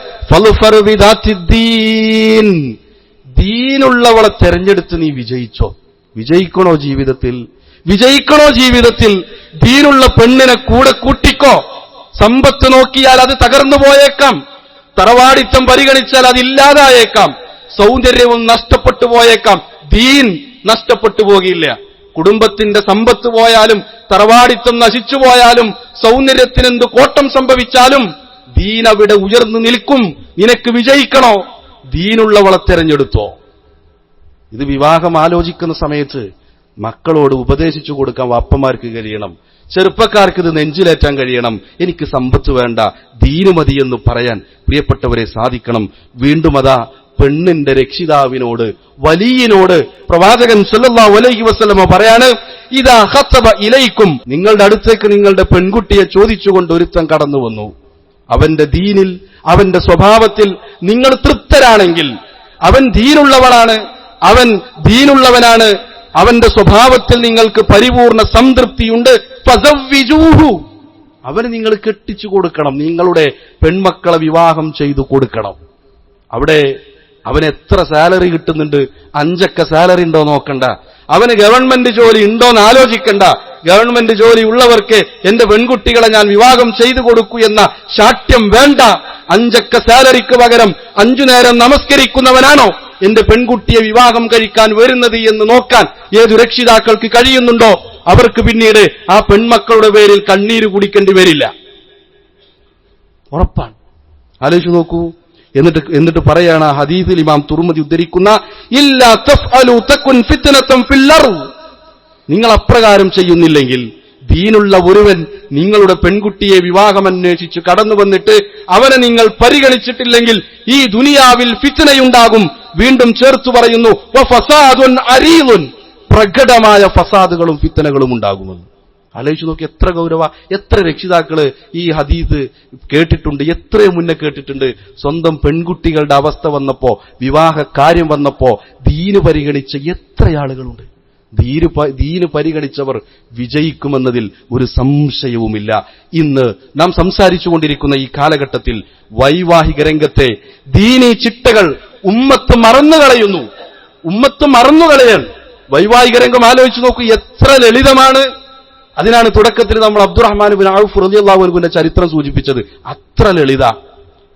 ദീനുള്ളവളെ തെരഞ്ഞെടുത്ത് നീ വിജയിച്ചോ? വിജയിക്കണോ ജീവിതത്തിൽ? വിജയിക്കണോ ജീവിതത്തിൽ? ദീനുള്ള പെണ്ണിനെ കൂടെ കൂട്ടിക്കോ? സമ്പത്ത് നോക്കിയാൽ അത് തകർന്നു പോയേക്കാം. തറവാടിത്തം പരിഗണിച്ചാൽ അതില്ലാതായേക്കാം സൗന്ദര്യവും നഷ്ടപ്പെട്ടു പോയേക്കാം. ദീൻ നഷ്ടപ്പെട്ടു പോകില്ല. കുടുംബത്തിന്റെ സമ്പത്ത് പോയാലും തറവാടിത്തം നശിച്ചുപോയാലും സൗന്ദര്യത്തിനെന്ത് കോട്ടം സംഭവിച്ചാലും ദീൻ അവിടെ ഉയർന്നു നിൽക്കും. നിനക്ക് വിജയിക്കണോ? ദീനുള്ളവളെ തെരഞ്ഞെടുത്തോ. ഇത് വിവാഹം ആലോചിക്കുന്ന സമയത്ത് മക്കളോട് ഉപദേശിച്ചു കൊടുക്കാൻ വാപ്പന്മാർക്ക് കഴിയണം. ചെറുപ്പക്കാർക്ക് ഇത് നെഞ്ചിലേറ്റാൻ കഴിയണം. എനിക്ക് സമ്പത്ത് വേണ്ട. ദീനുമതി എന്ന് പറയാൻ പ്രിയപ്പെട്ടവരെ സാധിക്കണം. വീണ്ടും അതാ പെണ്ണിന്റെ രക്ഷിതാവിനോട് വലിയനോട് പ്രവാചകൻ സല്ലല്ലാഹു അലൈഹി വസല്ലമ പറയാണ് ഇതാ ഹത്തബ ഇലയിക്കും നിങ്ങളുടെ അടുത്തേക്ക് നിങ്ങളുടെ പെൺകുട്ടിയെ ചോദിച്ചുകൊണ്ട് ഒരുത്തം കടന്നു വന്നു. അവന്റെ ദീനിൽ അവന്റെ സ്വഭാവത്തിൽ നിങ്ങൾ തൃപ്തരാണെങ്കിൽ അവൻ ദീനുള്ളവളാണ് അവൻ ദീനുള്ളവനാണ് അവന്റെ സ്വഭാവത്തിൽ നിങ്ങൾക്ക് പരിപൂർണ സംതൃപ്തിയുണ്ട്. അവന് നിങ്ങൾ കെട്ടിച്ചു കൊടുക്കണം നിങ്ങളുടെ പെൺമക്കളെ വിവാഹം ചെയ്തു കൊടുക്കണം. അവിടെ അവന് എത്ര സാലറി കിട്ടുന്നുണ്ട്? അഞ്ചക്ക സാലറി ഉണ്ടോ നോക്കണ്ട. അവന് ഗവൺമെന്റ് ജോലി ഉണ്ടോ എന്ന് ആലോചിക്കണ്ട. ഗവൺമെന്റ് ജോലി ഉള്ളവർക്ക് എന്റെ പെൺകുട്ടികളെ ഞാൻ വിവാഹം ചെയ്തു കൊടുക്കൂ എന്ന ശാഠ്യം വേണ്ട. അഞ്ചക്ക സാലറിക്ക് പകരം അഞ്ചു നേരം നമസ്കരിക്കുന്നവനാണോ? എന്റെ പെൺകുട്ടിയെ വിവാഹം കഴിക്കാൻ വരുന്നത് എന്ന് നോക്കാൻ ഏതു രക്ഷിതാക്കൾക്ക് കഴിയുന്നുണ്ടോ? അവർക്ക് പിന്നീട് ആ പെൺമക്കളുടെ പേരിൽ കണ്ണീര് കുടിക്കേണ്ടി വരില്ല. ഉറപ്പാണ്. ആലോചിച്ചു നോക്കൂ. എന്നിട്ട് എന്നിട്ട് പറയാണ് ആ ഹദീസിൽ ഇമാം തുറുമതി ഉദ്ധരിക്കുന്ന തഫ്അലു തകുൻ ഫിത്നതൻ ഫിൽ നിങ്ങൾ അപ്രകാരം ചെയ്യുന്നില്ലെങ്കിൽ ദീനുള്ള ഒരുവൻ നിങ്ങളുടെ പെൺകുട്ടിയെ വിവാഹം വിവാഹമന്വേഷിച്ച് കടന്നു വന്നിട്ട് അവനെ നിങ്ങൾ പരിഗണിച്ചിട്ടില്ലെങ്കിൽ ഈ ദുനിയാവിൽ ഫിത്തനയുണ്ടാകും വീണ്ടും ചേർത്തു പറയുന്നു "വ ഫസാദുൻ പ്രകടമായ ഫസാദുകളും ഫിത്തനകളും ഉണ്ടാകുമെന്ന്. ആലോചിച്ച് നോക്കി എത്ര ഗൗരവ എത്ര രക്ഷിതാക്കൾ ഈ ഹദീസ് കേട്ടിട്ടുണ്ട് എത്രയും മുന്നേ കേട്ടിട്ടുണ്ട്. സ്വന്തം പെൺകുട്ടികളുടെ അവസ്ഥ വന്നപ്പോ വിവാഹ കാര്യം വന്നപ്പോ ദീന് പരിഗണിച്ച എത്ര ആളുകളുണ്ട്. ധീര് ദീന് പരിഗണിച്ചവർ വിജയിക്കുമെന്നതിൽ ഒരു സംശയവുമില്ല. ഇന്ന് നാം സംസാരിച്ചുകൊണ്ടിരിക്കുന്ന ഈ കാലഘട്ടത്തിൽ വൈവാഹിക രംഗത്തെ ദീനി ചിട്ടകൾ ഉമ്മത്ത് മറന്നു കളയുന്നു. ഉമ്മത്ത് മറന്നു മറന്നുകളയാൻ വൈവാഹിക രംഗം ആലോചിച്ചു നോക്കൂ എത്ര ലളിതമാണ്. അതിനാണ് തുടക്കത്തിൽ നമ്മൾ അബ്ദുറഹ്മാൻ ബിൻ ഔഫ് റളിയല്ലാഹുവിന്റെ ചരിത്രം സൂചിപ്പിച്ചത്. അത്ര ലളിത.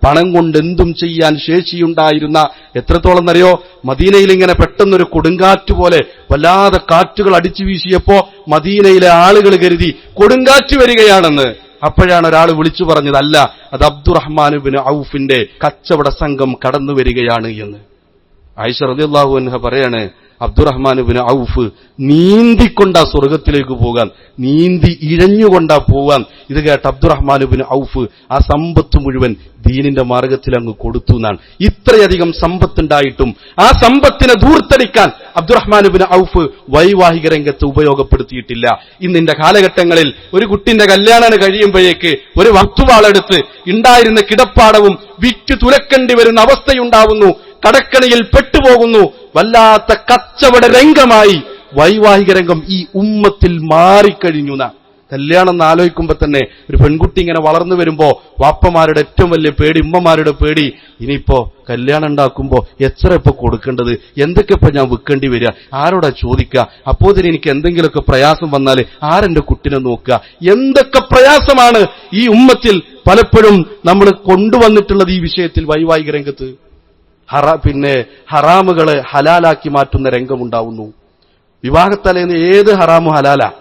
പണം കൊണ്ട് എന്തും ചെയ്യാൻ ശേഷിയുണ്ടായിരുന്ന എത്രത്തോളം എന്നറിയോ മദീനയിൽ ഇങ്ങനെ പെട്ടെന്നൊരു കൊടുങ്കാറ്റ് പോലെ വല്ലാതെ കാറ്റുകൾ അടിച്ചു വീശിയപ്പോ മദീനയിലെ ആളുകൾ കരുതി കൊടുങ്കാറ്റ് വരികയാണെന്ന്. അപ്പോഴാണ് ഒരാൾ വിളിച്ചു പറഞ്ഞത് അല്ല അത് അബ്ദുറഹ്മാൻ ബിൻ ഔഫിന്റെ കച്ചവട സംഘം കടന്നു വരികയാണ് എന്ന്. ആയിഷ റളിയല്ലാഹു അൻഹ പറയാണ് അബ്ദുറഹ്മാനുബിന് ഔഫ് നീന്തിക്കൊണ്ടാ സ്വർഗത്തിലേക്ക് പോകാൻ നീന്തി ഇഴഞ്ഞുകൊണ്ടാ പോവാൻ ഇത് കേട്ട അബ്ദുറഹ്മാനുബിന് ഔഫ് ആ സമ്പത്ത് മുഴുവൻ ദീനിന്റെ മാർഗത്തിൽ അങ്ങ് കൊടുത്തു എന്നാണ്. ഇത്രയധികം സമ്പത്തുണ്ടായിട്ടും ആ സമ്പത്തിനെ ദൂർത്തടിക്കാൻ അബ്ദുറഹ്മാനുബിന് ഔഫ് വൈവാഹിക രംഗത്ത് ഉപയോഗപ്പെടുത്തിയിട്ടില്ല. ഇന്നിന്റെ കാലഘട്ടങ്ങളിൽ ഒരു കുട്ടിന്റെ കല്യാണം കഴിയുമ്പോഴേക്ക് ഒരു വസ്തുവാളെടുത്ത് ഉണ്ടായിരുന്ന കിടപ്പാടവും വിറ്റ് തുലക്കേണ്ടി വരുന്ന അവസ്ഥയുണ്ടാവുന്നു. കടക്കണിയിൽ പെട്ടുപോകുന്നു. വല്ലാത്ത കച്ചവട രംഗമായി വൈവാഹിക രംഗം ഈ ഉമ്മത്തിൽ മാറിക്കഴിഞ്ഞു എന്നാ കല്യാണം എന്ന് ആലോചിക്കുമ്പോ തന്നെ ഒരു പെൺകുട്ടി ഇങ്ങനെ വളർന്നു വരുമ്പോ വാപ്പമാരുടെ ഏറ്റവും വലിയ പേടി ഉമ്മമാരുടെ പേടി. ഇനിയിപ്പോ കല്യാണം ഉണ്ടാക്കുമ്പോ എത്ര ഇപ്പൊ കൊടുക്കേണ്ടത്? എന്തൊക്കെ ഇപ്പൊ ഞാൻ വിൽക്കേണ്ടി വരിക? ആരോടാ ചോദിക്കുക? അപ്പോ തന്നെ എനിക്ക് എന്തെങ്കിലുമൊക്കെ പ്രയാസം വന്നാൽ ആരെന്റെ കുട്ടിനെ നോക്കുക? എന്തൊക്കെ പ്രയാസമാണ് ഈ ഉമ്മത്തിൽ പലപ്പോഴും നമ്മൾ കൊണ്ടുവന്നിട്ടുള്ളത് ഈ വിഷയത്തിൽ വൈവാഹിക രംഗത്ത്? ഹറ പിന്നെ ഹറാമുകളെ ഹലാലാക്കി മാറ്റുന്ന രംഗമുണ്ടാവുന്നു. വിവാഹത്തലേന്ന് ഏത് ഹറാമു ഹലാല.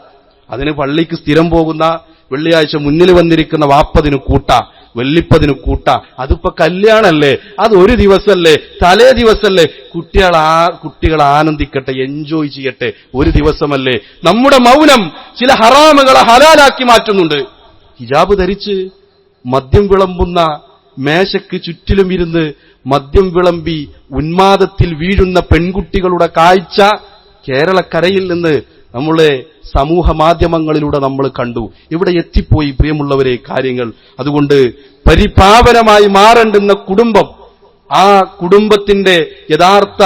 അതിന് പള്ളിക്ക് സ്ഥിരം പോകുന്ന വെള്ളിയാഴ്ച മുന്നിൽ വന്നിരിക്കുന്ന വാപ്പതിന് കൂട്ട വെള്ളിപ്പതിന് കൂട്ട. അതിപ്പോ കല്യാണല്ലേ? അത് ഒരു ദിവസമല്ലേ തലേ ദിവസമല്ലേ കുട്ടികൾ ആ കുട്ടികൾ ആനന്ദിക്കട്ടെ എൻജോയ് ചെയ്യട്ടെ ഒരു ദിവസമല്ലേ? നമ്മുടെ മൗനം ചില ഹറാമുകളെ ഹലാലാക്കി മാറ്റുന്നുണ്ട്. ഹിജാബ് ധരിച്ച് മദ്യം വിളമ്പുന്ന മേശയ്ക്ക് ചുറ്റിലും ഇരുന്ന് മദ്യം വിളമ്പി ഉന്മാദത്തിൽ വീഴുന്ന പെൺകുട്ടികളുടെ കാഴ്ച കേരളക്കരയിൽ നിന്ന് നമ്മളെ സമൂഹ മാധ്യമങ്ങളിലൂടെ നമ്മൾ കണ്ടു. ഇവിടെ എത്തിപ്പോയി പ്രിയമുള്ളവരെ കാര്യങ്ങൾ. അതുകൊണ്ട് പരിപാവനമായി മാറേണ്ടുന്ന കുടുംബം ആ കുടുംബത്തിന്റെ യഥാർത്ഥ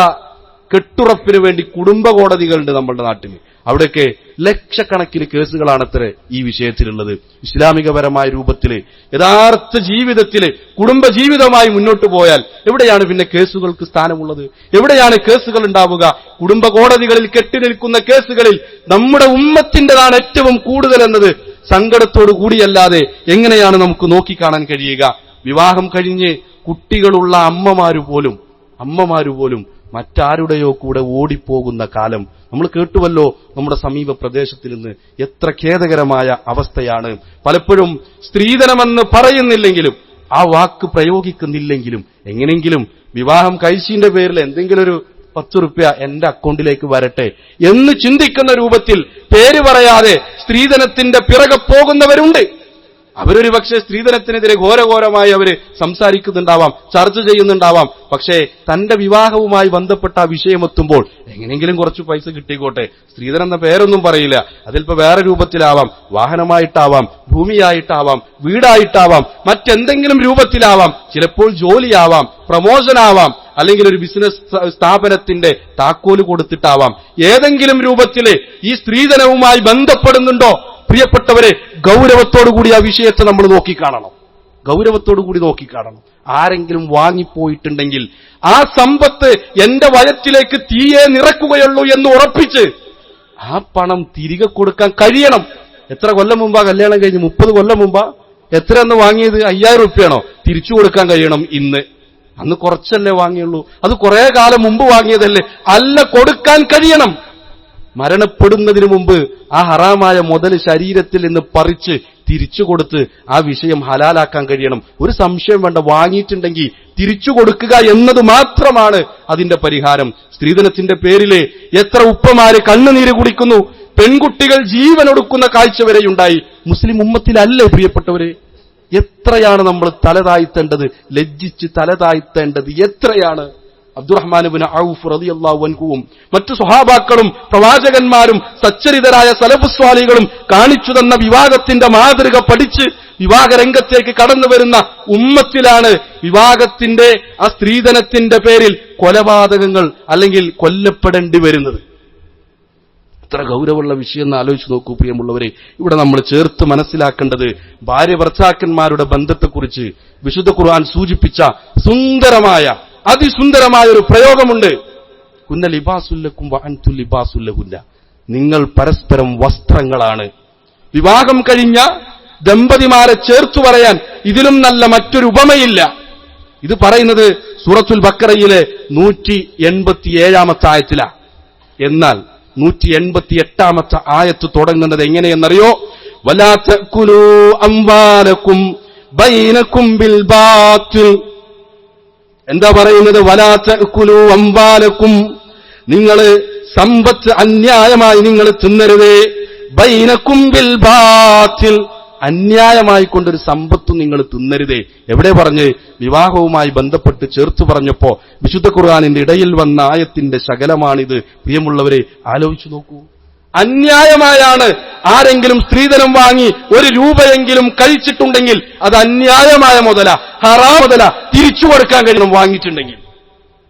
കെട്ടുറപ്പിനു വേണ്ടി കുടുംബ കോടതികളുണ്ട് നമ്മുടെ നാട്ടിൽ അവിടെയൊക്കെ ലക്ഷക്കണക്കിന് കേസുകളാണത്രേ ഈ വിഷയത്തിലുള്ളത്. ഇസ്ലാമികപരമായ രൂപത്തിൽ യഥാർത്ഥ ജീവിതത്തിൽ കുടുംബജീവിതമായി മുന്നോട്ട് പോയാൽ എവിടെയാണ് പിന്നെ കേസുകൾക്ക് സ്ഥാനമുള്ളത്? എവിടെയാണ് കേസുകൾ ഉണ്ടാവുക? കുടുംബ കോടതികളിൽ കെട്ടിനിൽക്കുന്ന കേസുകളിൽ നമ്മുടെ ഉമ്മത്തിന്റെതാണ് ഏറ്റവും കൂടുതൽ എന്നത് സങ്കടത്തോടു കൂടിയല്ലാതെ എങ്ങനെയാണ് നമുക്ക് നോക്കിക്കാണാൻ കഴിയുക? വിവാഹം കഴിഞ്ഞ് കുട്ടികളുള്ള അമ്മമാരു പോലും അമ്മമാരു പോലും മറ്റാരുടെയോ കൂടെ ഓടിപ്പോകുന്ന കാലം. നമ്മൾ കേട്ടുവല്ലോ നമ്മുടെ സമീപ പ്രദേശത്തിൽ നിന്ന് എത്ര ഖേദകരമായ അവസ്ഥയാണ്. പലപ്പോഴും സ്ത്രീധനമെന്ന് പറയുന്നില്ലെങ്കിലും ആ വാക്ക് പ്രയോഗിക്കുന്നില്ലെങ്കിലും എങ്ങനെങ്കിലും വിവാഹം കഴിച്ചിന്റെ പേരിൽ എന്തെങ്കിലും ഒരു പത്ത് റുപ്യ എന്റെ അക്കൗണ്ടിലേക്ക് വരട്ടെ എന്ന് ചിന്തിക്കുന്ന രൂപത്തിൽ പേര് പറയാതെ സ്ത്രീധനത്തിന്റെ പിറകെ പോകുന്നവരുണ്ട്. അവരൊരു പക്ഷേ സ്ത്രീധനത്തിനെതിരെ ഘോരഘോരമായി അവർ സംസാരിക്കുന്നുണ്ടാവാം ചർച്ച ചെയ്യുന്നുണ്ടാവാം. പക്ഷേ തന്റെ വിവാഹവുമായി ബന്ധപ്പെട്ട ആ വിഷയമെത്തുമ്പോൾ എങ്ങനെയെങ്കിലും കുറച്ച് പൈസ കിട്ടിക്കോട്ടെ. സ്ത്രീധനം എന്ന പേരൊന്നും പറയില്ല. അതിൽപ്പോ വേറെ രൂപത്തിലാവാം. വാഹനമായിട്ടാവാം ഭൂമിയായിട്ടാവാം വീടായിട്ടാവാം മറ്റെന്തെങ്കിലും രൂപത്തിലാവാം. ചിലപ്പോൾ ജോലിയാവാം പ്രമോഷനാവാം അല്ലെങ്കിൽ ഒരു ബിസിനസ് സ്ഥാപനത്തിന്റെ താക്കോൽ കൊടുത്തിട്ടാവാം. ഏതെങ്കിലും രൂപത്തിൽ ഈ സ്ത്രീധനവുമായി ബന്ധപ്പെടുന്നുണ്ടോ? പ്രിയപ്പെട്ടവരെ ഗൗരവത്തോടുകൂടി ആ വിഷയത്തെ നമ്മൾ നോക്കിക്കാണണം. ഗൗരവത്തോടുകൂടി നോക്കിക്കാണണം. ആരെങ്കിലും വാങ്ങിപ്പോയിട്ടുണ്ടെങ്കിൽ ആ സമ്പത്ത് എന്റെ വയറ്റിലേക്ക് തീയെ നിറക്കുകയുള്ളൂ എന്ന് ഉറപ്പിച്ച് ആ പണം തിരികെ കൊടുക്കാൻ കഴിയണം. എത്ര കൊല്ലം മുമ്പാ കല്യാണം കഴിഞ്ഞ് മുപ്പത് കൊല്ലം മുമ്പാ എത്ര എന്ന് വാങ്ങിയത് അയ്യായിരം റുപ്യാണോ? തിരിച്ചു കൊടുക്കാൻ കഴിയണം ഇന്ന്. അന്ന് കുറച്ചല്ലേ വാങ്ങിയുള്ളൂ. അത് കുറെ കാലം മുമ്പ് വാങ്ങിയതല്ലേ? അല്ല കൊടുക്കാൻ കഴിയണം. മരണപ്പെടുന്നതിന് മുമ്പ് ആ ഹറാമായ മുതൽ ശരീരത്തിൽ നിന്ന് പറിച്ച് തിരിച്ചു കൊടുത്ത് ആ വിഷയം ഹലാലാക്കാൻ കഴിയണം. ഒരു സംശയം വേണ്ട വാങ്ങിയിട്ടുണ്ടെങ്കിൽ തിരിച്ചു കൊടുക്കുക എന്നത് മാത്രമാണ് അതിന്റെ പരിഹാരം. സ്ത്രീധനത്തിന്റെ പേരിൽ എത്ര ഉപ്പമാര് കണ്ണുനീര് കുടിക്കുന്നു പെൺകുട്ടികൾ ജീവനൊടുക്കുന്ന കാഴ്ച വരെയുണ്ടായി. മുസ്ലിം ഉമ്മത്തിലല്ലേ പ്രിയപ്പെട്ടവരെ? എത്രയാണ് നമ്മൾ തലതായിത്തേണ്ടത് ലജ്ജിച്ച് തലതായിത്തേണ്ടത് എത്രയാണ്? അബ്ദുറഹ്മാനുബിന് ഔഫ് റളിയല്ലാഹു അൻഹുവും മറ്റു സ്വഹാബാക്കളും പ്രവാചകന്മാരും സച്ചരിതരായ സലഫുസ്വാലികളും കാണിച്ചു തന്ന വിവാഹത്തിന്റെ മാതൃക പഠിച്ച് വിവാഹ രംഗത്തേക്ക് കടന്നു വരുന്ന ഉമ്മത്തിലാണ് വിവാഹത്തിന്റെ ആ സ്ത്രീധനത്തിന്റെ പേരിൽ കൊലപാതകങ്ങൾ അല്ലെങ്കിൽ കൊല്ലപ്പെടേണ്ടി വരുന്നത്. ഇത്ര ഗൗരവമുള്ള വിഷയം എന്ന് ആലോചിച്ച് നോക്കൂ പ്രിയമുള്ളവരെ. ഇവിടെ നമ്മൾ ചേർത്ത് മനസ്സിലാക്കേണ്ടത് ഭാര്യ ഭർത്താക്കന്മാരുടെ ബന്ധത്തെക്കുറിച്ച് വിശുദ്ധ ഖുർആൻ സൂചിപ്പിച്ച സുന്ദരമായ അതിസുന്ദരമായ ഒരു പ്രയോഗമുണ്ട്. കുന്ന ലിബാസുല്ലക്കും അൻതു ലിബാസുല്ലഹുല്ല. നിങ്ങൾ പരസ്പരം വസ്ത്രങ്ങളാണ്. വിവാഹം കഴിഞ്ഞ ദമ്പതിമാരെ ചേർത്തു പറയാൻ ഇതിലും നല്ല മറ്റൊരു ഉപമയില്ല. ഇത് പറയുന്നത് സൂറത്തുൽ ബക്കറയിലെ നൂറ്റി എൺപത്തിയേഴാമത്തെ ആയത്തില. എന്നാൽ നൂറ്റി എൺപത്തി എട്ടാമത്തെ ആയത്ത് തുടങ്ങുന്നത് എങ്ങനെയെന്നറിയോ? വലാത്ത കുലു അംബാലക്കും ബൈനക്കും ബിൽ ബാത്തിൽ. എന്താ പറയുന്നത്? വലാത്ത കുലു അമ്പാലക്കും നിങ്ങൾ സമ്പത്ത് അന്യായമായി നിങ്ങൾ തിന്നരുതേ. ബൈനക്കുമ്പിൽ ബാത്തിൽ. അന്യായമായി കൊണ്ടൊരു സമ്പത്തും നിങ്ങൾ തിന്നരുതേ. എവിടെ പറഞ്ഞ്? വിവാഹവുമായി ബന്ധപ്പെട്ട് ചേർത്ത് പറഞ്ഞപ്പോ വിശുദ്ധ ഖുർആാനിന്റെ ഇടയിൽ വന്ന ആയത്തിന്റെ ശകലമാണിത്. പ്രിയമുള്ളവരെ ആലോചിച്ചു നോക്കൂ. അന്യായമായാണ്. ആരെങ്കിലും സ്ത്രീധനം വാങ്ങി ഒരു രൂപയെങ്കിലും കഴിച്ചിട്ടുണ്ടെങ്കിൽ അത് അന്യായമായ മുതല ഹറാ മുതല തിരിച്ചു കൊടുക്കാൻ കഴിയും വാങ്ങിച്ചിട്ടുണ്ടെങ്കിൽ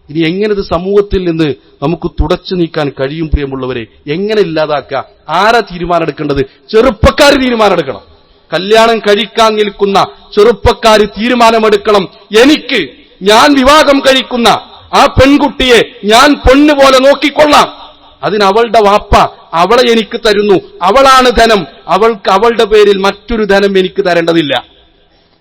ഇനി എങ്ങനെ ഇത് സമൂഹത്തിൽ നിന്ന് നമുക്ക് തുടച്ചു നീക്കാൻ കഴിയും പ്രിയമുള്ളവരെ? എങ്ങനെ ഇല്ലാതാക്കുക? ആരാ തീരുമാനം എടുക്കേണ്ടത് ചെറുപ്പക്കാർ തീരുമാനം എടുക്കണം കല്യാണം കഴിക്കാൻ നിൽക്കുന്ന ചെറുപ്പക്കാർ തീരുമാനമെടുക്കണം. എനിക്ക് ഞാൻ വിവാഹം കഴിക്കുന്ന ആ പെൺകുട്ടിയെ ഞാൻ പൊണ്ണുപോലെ നോക്കിക്കൊള്ളാം. അതിന് അവളുടെ വാപ്പ അവളെ എനിക്ക് തരുന്നു. അവളാണ് ധനം. അവൾക്ക് അവളുടെ പേരിൽ മറ്റൊരു ധനം എനിക്ക് തരേണ്ടതില്ല.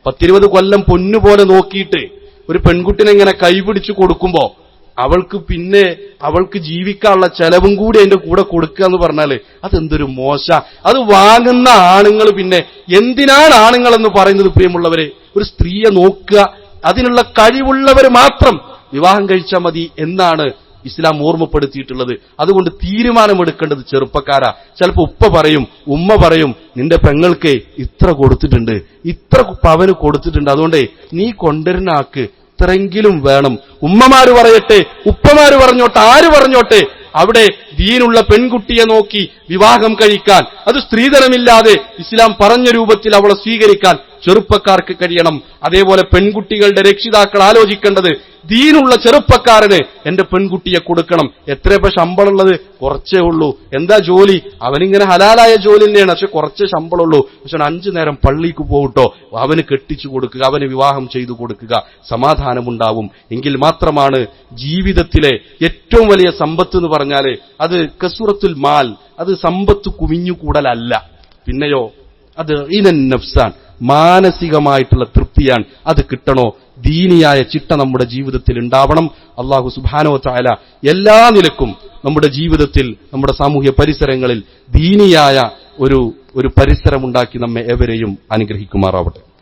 പത്തിരുപത് കൊല്ലം പൊന്നുപോലെ നോക്കിയിട്ട് ഒരു പെൺകുട്ടിനെ ഇങ്ങനെ കൈപിടിച്ചു കൊടുക്കുമ്പോ അവൾക്ക് പിന്നെ അവൾക്ക് ജീവിക്കാനുള്ള ചെലവും കൂടി അതിന്റെ കൂടെ കൊടുക്കുക എന്ന് പറഞ്ഞാൽ അതെന്തൊരു മോശ. അത് വാങ്ങുന്ന ആണുങ്ങൾ പിന്നെ എന്തിനാണ് ആണുങ്ങൾ എന്ന് പറയുന്നത് പ്രിയമുള്ളവരെ? ഒരു സ്ത്രീയെ നോക്കുക. അതിനുള്ള കഴിവുള്ളവർ മാത്രം വിവാഹം കഴിച്ചാൽ മതി എന്നാണ് ഇസ്ലാം ഓർമ്മപ്പെടുത്തിയിട്ടുള്ളത്. അതുകൊണ്ട് തീരുമാനമെടുക്കേണ്ടത് ചെറുപ്പക്കാരാ. ചിലപ്പോ ഉപ്പ പറയും ഉമ്മ പറയും നിന്റെ പെങ്ങൾക്ക് ഇത്ര കൊടുത്തിട്ടുണ്ട്. ഇത്ര പവന് കൊടുത്തിട്ടുണ്ട്. അതുകൊണ്ടേ നീ കൊണ്ടുവരുന്ന ആക്ക് ഇത്രയെങ്കിലും വേണം. ഉമ്മമാര് പറയട്ടെ ഉപ്പമാര് പറഞ്ഞോട്ടെ ആര് പറഞ്ഞോട്ടെ അവിടെ ദീനുള്ള പെൺകുട്ടിയെ നോക്കി വിവാഹം കഴിക്കാൻ. അത് സ്ത്രീധനമില്ലാതെ ഇസ്ലാം പറഞ്ഞ രൂപത്തിൽ അവളെ സ്വീകരിക്കാൻ. ചെറുപ്പക്കാർക്ക് കഴിയണം. അതേപോലെ പെൺകുട്ടികളുടെ രക്ഷിതാക്കൾ ആലോചിക്കേണ്ടത് ദീനുള്ള ചെറുപ്പക്കാരന് എന്റെ പെൺകുട്ടിയെ കൊടുക്കണം. എത്രയപ്പോ ശമ്പളമുള്ളത്? കുറച്ചേ ഉള്ളൂ. എന്താ ജോലി? അവനിങ്ങനെ ഹലാലായ ജോലി തന്നെയാണ്. പക്ഷെ കുറച്ച് ശമ്പളമുള്ളൂ. പക്ഷെ അഞ്ചു നേരം പള്ളിക്ക് പോകട്ടോ? അവന് കെട്ടിച്ചു കൊടുക്കുക അവന് വിവാഹം ചെയ്തു കൊടുക്കുക. സമാധാനമുണ്ടാവും. എങ്കിൽ മാത്രമാണ് ജീവിതത്തിലെ ഏറ്റവും വലിയ സമ്പത്ത് എന്ന് പറഞ്ഞാൽ അത് കസുറത്തുൽ മാൽ. അത് സമ്പത്ത് കുമിഞ്ഞുകൂടലല്ല. പിന്നെയോ? അത് ഇനൻ നഫ്സാൻ. മാനസികമായിട്ടുള്ള തൃപ്തിയാണ് അത് കിട്ടണോ? ദീനിയായ ചിട്ട നമ്മുടെ ജീവിതത്തിൽ ഉണ്ടാവണം. അള്ളാഹു സുബാനോ ചായ എല്ലാ നിലക്കും നമ്മുടെ ജീവിതത്തിൽ നമ്മുടെ സാമൂഹ്യ പരിസരങ്ങളിൽ ദീനിയായ ഒരു ഒരു പരിസരമുണ്ടാക്കി നമ്മെ എവരെയും അനുഗ്രഹിക്കുമാറാവട്ടെ.